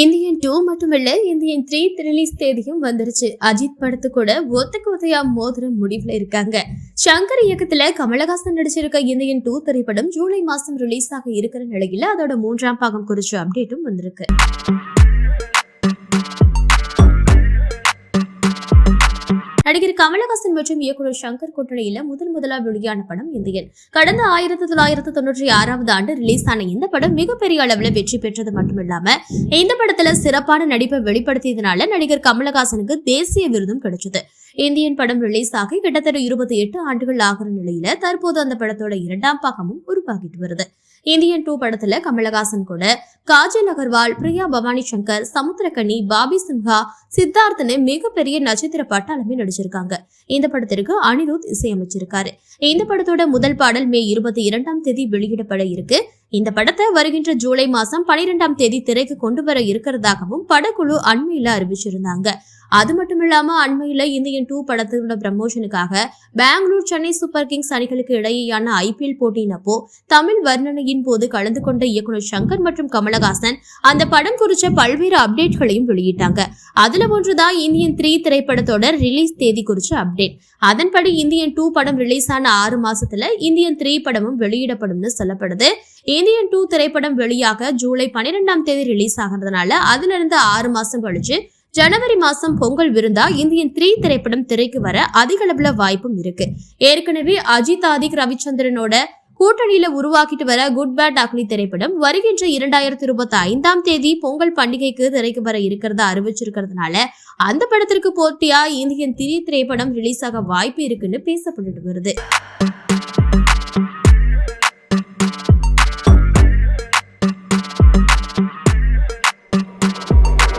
Indian two மட்டுமல்ல Indian three release தேதியும் வந்துருச்சு. அஜித் படத்து கூட ஒத்துக்கு ஒத்தையா மோதிர முடிவுல இருக்காங்க. சங்கர் இயக்கத்துல கமலஹாசன் நடிச்சிருக்க இந்தியன் டூ திரைப்படம் ஜூலை மாசம் ரிலீஸ் ஆக இருக்கிற நிலையில அதோட மூன்றாம் பாகம் குறிச்ச அப்டேட்டும் வந்திருக்கு. நடிகர் கமலஹாசன் மற்றும் இயக்குனர் சங்கர் கூட்டணியில முதன் முதலா வெளியான படம் இந்தியன் கடந்த ஆயிரத்தி தொள்ளாயிரத்தி தொண்ணூற்றி ஆறாவது ஆண்டு ரிலீஸ் ஆன இந்த படம் மிகப்பெரிய அளவுல வெற்றி பெற்றது மட்டுமில்லாம இந்த படத்துல சிறப்பான நடிப்பை வெளிப்படுத்தியதுனால நடிகர் கமலஹாசனுக்கு தேசிய விருதும் கிடைச்சது. இந்தியன் படம் ரிலீஸ் ஆகி கிட்டத்தட்ட இருபத்தி எட்டு ஆண்டுகள் ஆகிற நிலையில தற்போது அந்த படத்தோட இரண்டாம் பாகமும் உருவாகிட்டு வருது. இந்தியன் டூ படத்துல கமலஹாசன் கூட காஜல் அகர்வால் பிரியா பவானி சங்கர் சமுத்திரக்கனி பாபி சிம்ஹா சித்தார்த்னு மிகப்பெரிய நட்சத்திர பட்டாளமே நடிச்சிருக்காங்க. இந்த படத்திற்கு அனிருத் இசையமைச்சிருக்காரு. இந்த படத்தோட முதல் பாடல் மே இருபத்தி இரண்டாம் தேதி வெளியிடப்பட இருக்கு. இந்த படத்தை வருகின்ற ஜூலை மாசம் பனிரெண்டாம் தேதி திரைக்கு கொண்டு வர இருக்கிறதாகவும் படக்குழு அண்மையில அறிவிச்சிருந்தாங்க. அது மட்டும் இல்லாம அண்மையில இந்தியன் டூ படத்தினோட ப்ரமோஷனுக்காக பெங்களூர் சென்னை சூப்பர் கிங்ஸ் அணிகளுக்கு இடையேயான ஐபிஎல் போட்டியினப்போ தமிழ் வர்ணனையின் போது கலந்து கொண்ட இயக்குனர் சங்கர் மற்றும் கமலஹாசன் அந்த படம் குறித்த பல்வேறு அப்டேட்களையும் வெளியிட்டாங்க. அதுல ஒன்றுதான் இந்தியன் த்ரீ திரைப்படத்தோட ரிலீஸ் தேதி குறித்த அப்டேட் அதன்படி இந்தியன் டூ படம் ரிலீஸ் ஆன ஆறு மாசத்துல இந்தியன் த்ரீ படமும் வெளியிடப்படும்னு சொல்லப்படுது. இந்தியன் டூ திரைப்படம் வெளியாக ஜூலை பன்னிரெண்டாம் தேதி ரிலீஸ் ஆகிறதுனால அதுல இருந்து ஆறு மாசம் கழிச்சு ஜனவரி மாசம் பொங்கல் விருந்தா இந்தியன் த்ரீ திரைப்படம் திரைக்கு வர அதிக அளவுல வாய்ப்பும் இருக்கு. ஏற்கனவே அஜித் ஆதிக் ரவிச்சந்திரனோட கூட்டணியில உருவாக்கிட்டு வர குட் பேட் அக்லி திரைப்படம் வருகின்ற இரண்டாயிரத்தி இருபத்தி ஐந்தாம் தேதி பொங்கல் பண்டிகைக்கு திரைக்கு வர இருக்கிறதா அறிவிச்சிருக்கிறதுனால அந்த படத்திற்கு போட்டியா இந்தியன் திரி திரைப்படம் ரிலீஸ் ஆக வாய்ப்பு இருக்குன்னு பேசப்பட்டுட்டு வருது.